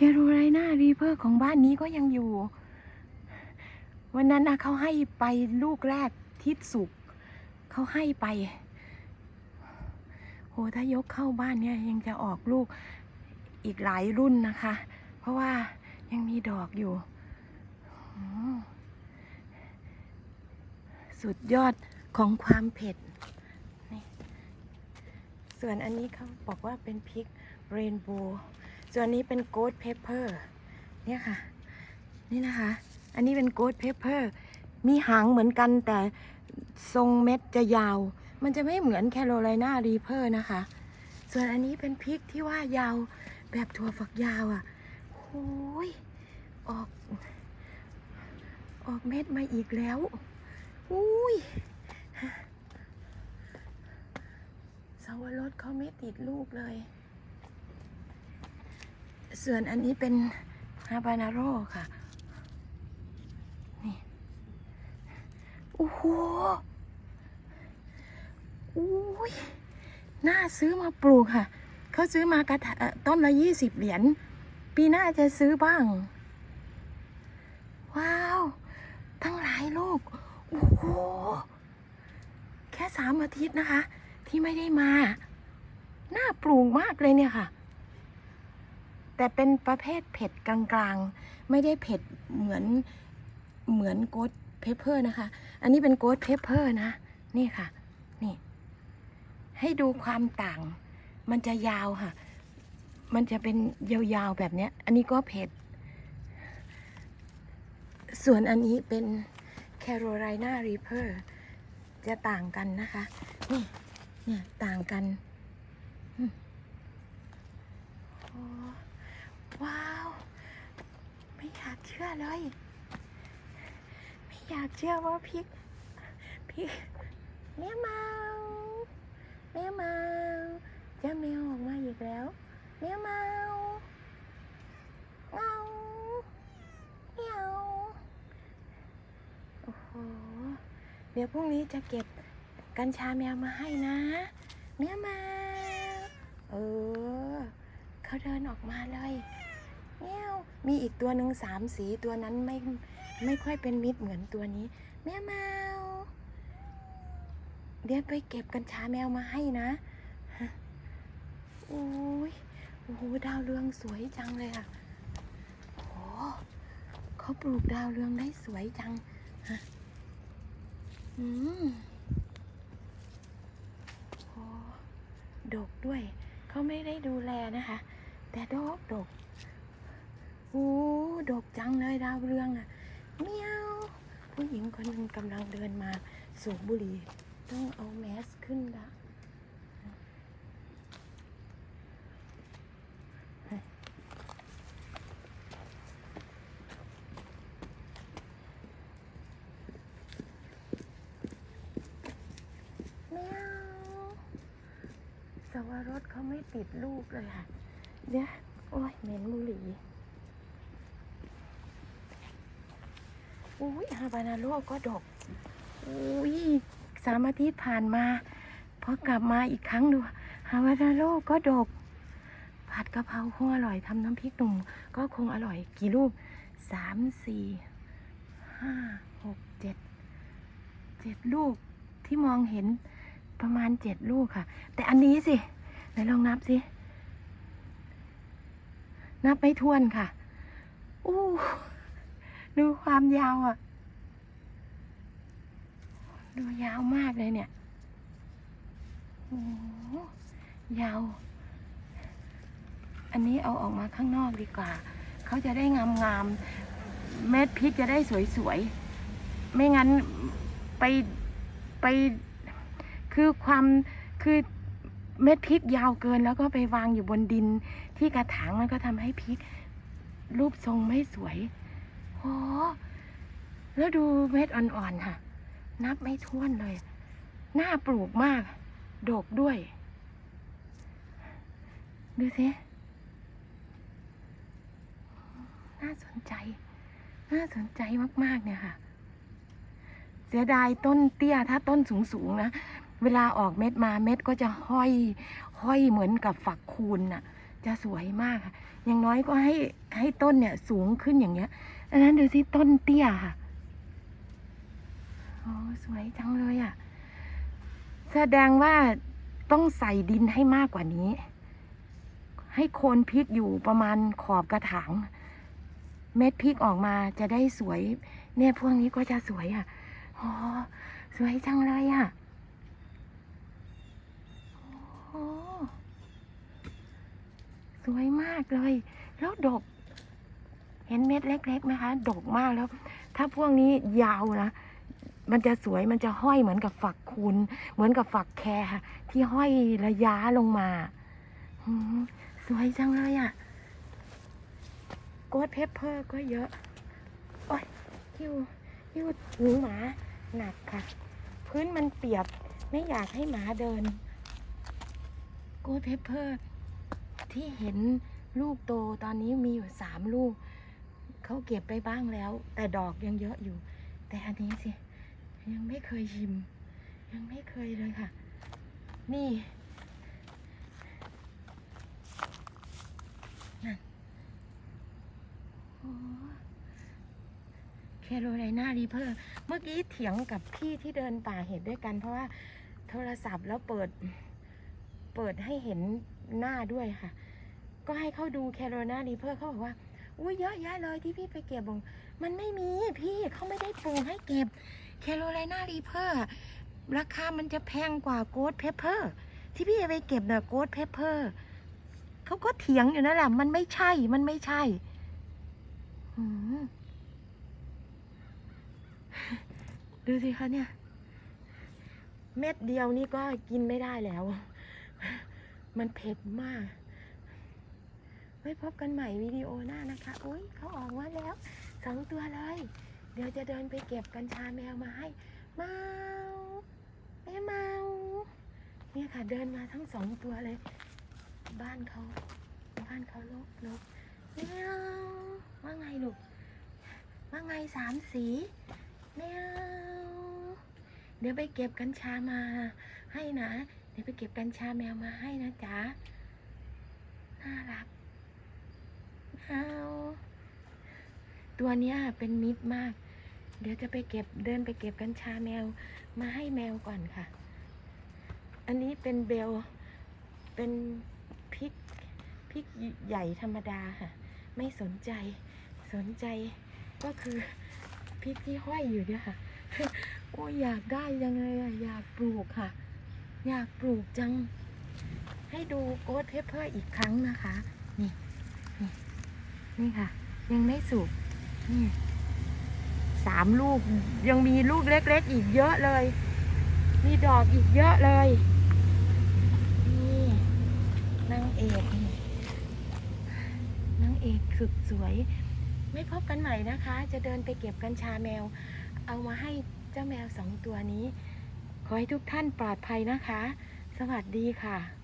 เคโรไลนารีเพอร์ของบ้านนี้ก็ยังอยู่ วันนั้นนะเขาให้ไปลูกแรกทิศสุกเขาให้ไปโหถ้ายกเข้าบ้านเนี่ยยังจะออกลูกอีกหลายรุ่นนะคะ เพราะว่ายังมีดอกอยู่ สุดยอดของความเผ็ด ส่วนอันนี้เขาบอกว่าเป็นพริกเรนโบว์ ส่วนนี้เป็นโกดเพเปอร์เนี่ยค่ะ นี่นะคะ อันนี้เป็นโกดเพเปอร์มีหางเหมือนกันแต่ทรงเม็ดจะยาว มันจะไม่เหมือนแคโรไลนารีเพอร์นะคะ ส่วนอันนี้เป็นพริกที่ว่ายาวแบบถั่วฝักยาวอะ่ะโอ้ยออก ออกเม็ดมาอีกแล้วอุ้ยสาวรสเขาไม่ติดลูกเลย ส่วนอันนี้เป็นฮาบานาโร่ค่ะ นี่ โอ้โหอุ้ยน่าซื้อมาปลูกค่ะ เขาซื้อมากระถ่อต้นละยี่สิบเหรียญ ปีหน้าจะซื้อบ้าง ว้าว ทั้งหลายลูก โอ้โห แค่สามอาทิตย์นะคะ ที่ไม่ได้มา น่าปลูกมากเลยเนี่ยค่ะ แต่เป็นประเภทเผ็ดกลางๆ ไม่ได้เผ็ดเหมือนเหมือนโกดเพเปอร์นะคะ อันนี้เป็นโกดเพเปอร์นะ นี่ค่ะ นี่ ให้ดูความต่าง มันจะยาวค่ะ มันจะเป็นยาวๆแบบเนี้ย อันนี้ก็เผ็ด ส่วนอันนี้เป็นแคโรไลนารีเพอร์จะต่างกันนะคะ นี่ เนี่ย ต่างกันอืมโอ้ว้าว ไม่อยาก เชื่อเลย ไม่อยากเชื่อว่าพริกพริกแม่เมาแม่เมาเจะแมวออกมาอีกแล้วแม่เมาเงาเมียวโอ้โหเดี๋ยวพรุ่งนี้จะเก็บกัญชาแมวมาให้นะแม่เมาเออเขาเดินออกมาเลย เมียวมีอีกตัวหนึ่งสามสีตัวนั้นไม่ไม่ค่อยเป็นมิตรเหมือนตัวนี้ แม่เมาเดี๋ยวไปเก็บกัญชาแมวมาให้นะโอ้ยโอ้โหดาวเรืองสวยจังเลยอะโอ้เขาปลูกดาวเรืองได้สวยจังฮะอืมโอ้ดกด้วย เขาไม่ได้ดูแลนะคะ แต่ดกดก โอ้ดกจังเลยดาวเรืองอะเมียวผู้หญิงคนหนึ่งกำลังเดินมาสูบบุหรี่ต้องเอาแมสขึ้นละแมวสวรสเขาไม่ติดลูกเลยค่ะเดี๋ยโอ้ยเหม็นบุหรี่ อุ้ยฮาบานาโลก็ดกอุ้ยสามอาทิตย์ผ่านมาพอกลับมาอีกครั้งดูฮาบานาโลก็ดก ผัดกะเพราคงอร่อยทำน้ำพริกหนุ่มก็คงอร่อยกี่ลูกสามสี่ห้าหกเจ็ดเจ็ดลูกที่มองเห็นประมาณเจ็ดลูกค่ะ แต่อันนี้สิไหนลองนับสิ นับไม่ถ้วนค่ะ อู้ ดูความยาวอะ ดูยาวมากเลยเนี่ยโอ้ยาว อันนี้เอาออกมาข้างนอกดีกว่า เขาจะได้งามๆเม็ดพริกจะได้สวยๆ ไม่งั้นไปไปคือความคือเม็ดพริกยาวเกินแล้วก็ไปวางอยู่บนดินที่กระถางมันก็ทำให้พริกรูปทรงไม่สวย โอ้แล้วดูเม็ดอ่อนๆค่ะ นับไม่ถ้วนเลยน่าปลูกมาก โดกด้วย ดูสิน่าสนใจ น่าสนใจมากๆเนี่ยค่ะ เสียดายต้นเตี้ยถ้าต้นสูงๆนะ เวลาออกเม็ดมาเม็ดก็จะห้อย ห้อยเหมือนกับฝักคูณน่ะ จะจะสวยมากค่ะ อย่างน้อยก็ให้ให้ต้นเนี่ยสูงขึ้นอย่างเงี้ย อันนั้นดูสิต้นเตี้ยค่ะ โอ้สวยจังเลยอะ แสดงว่าต้องใส่ดินให้มากกว่านี้ ให้โคนพริกอยู่ประมาณขอบกระถาง เม็ดพริกออกมาจะได้สวย เนี่ยพวกนี้ก็จะสวยอะโอ้สวยจังเลยอะโอ้สวยมากเลย แล้วดก เห็นเม็ดเล็กๆไหมคะ ดกมากแล้ว ถ้าพวกนี้ยาวนะมันจะสวยมันจะห้อยเหมือนกับฝักคูณเหมือนกับฝักแครค่ะที่ห้อยระยะลงมาสวยจังเลยอะโกดเพปเปอร์ก็เยอะ โอ้ยคิวคิวหูหมาหนักค่ะ พื้นมันเปียกไม่อยากให้หมาเดินโกดเพปเปอร์ที่เห็นลูกโตตอนนี้มีอยู่สามลูก เขาเก็บไปบ้างแล้ว แต่ดอกยังเยอะอยู่ แต่อันนี้สิ ยังไม่เคยชิม ยังไม่เคยเลยค่ะ นี่นั่นโอ้แคโรไลนารีเพอร์เมื่อกี้เถียงกับพี่ที่เดินป่าเห็ดด้วยกัน เพราะว่าโทรศัพท์แล้วเปิด เปิดให้เห็นหน้าด้วยค่ะ ก็ให้เขาดูแคโรไลนารีเพอร์เขาบอกว่า อุ้ยเยอะแยะเลยที่พี่ไปเก็บบอกมันไม่มีพี่เขาไม่ได้ปลูกให้เก็บแคโรไลนารีเพอร์ราคามันจะแพงกว่าโกดเพเปอร์ที่พี่ไปเก็บน่ะโกดเพเปอร์เขาก็เถียงอยู่นั่นแหละ มันไม่ใช่มันไม่ใช่ดูสิคะเนี่ย เม็ดเดียวนี่ก็กินไม่ได้แล้ว มันเผ็ดมาก ว้พบกันใหม่วิดีโอหน้านะคะอุ้ยเขาออกมาแล้วสองตัวเลย เดี๋ยวจะเดินไปเก็บกัญชาแมวมาให้เมาแม่เมาเนี่ยค่ะเดินมาทั้งสองตัวเลย บ้านเขาบ้านเขาลกลกแมวว่าไงลูกว่าไงสามสีแมวเดี๋ยวไปเก็บกัญชามาให้นะ เดี๋ยวไปเก็บกัญชาแมวมาให้นะจ๊ะน่ารัก เอาตัวเนี้ยเป็นมิตรมาก เดี๋ยวจะไปเก็บเดินไปเก็บกัญชาแมวมาให้แมวก่อนค่ะ อันนี้เป็นเบล เป็นพริกพริกใหญ่ธรรมดาค่ะ ไม่สนใจ สนใจก็คือพริกที่ห้อยอยู่เนี่ยค่ะ โอ้อยากได้ยังไงอะอยากปลูกค่ะ อยากปลูกจัง ให้ดูโกดเพปเปอร์อีกครั้งนะคะ นี่ นี่ค่ะ ยังไม่สุกนี่สามลูกยังมีลูกเล็กๆอีกเยอะเลย มีดอกอีกเยอะเลยนี่นางเอกนี่นางเอกสุดสวย ไม่พบกันใหม่นะคะ จะเดินไปเก็บกัญชาแมว เอามาให้เจ้าแมวสองตัวนี้ ขอให้ทุกท่านปลอดภัยนะคะ สวัสดีค่ะ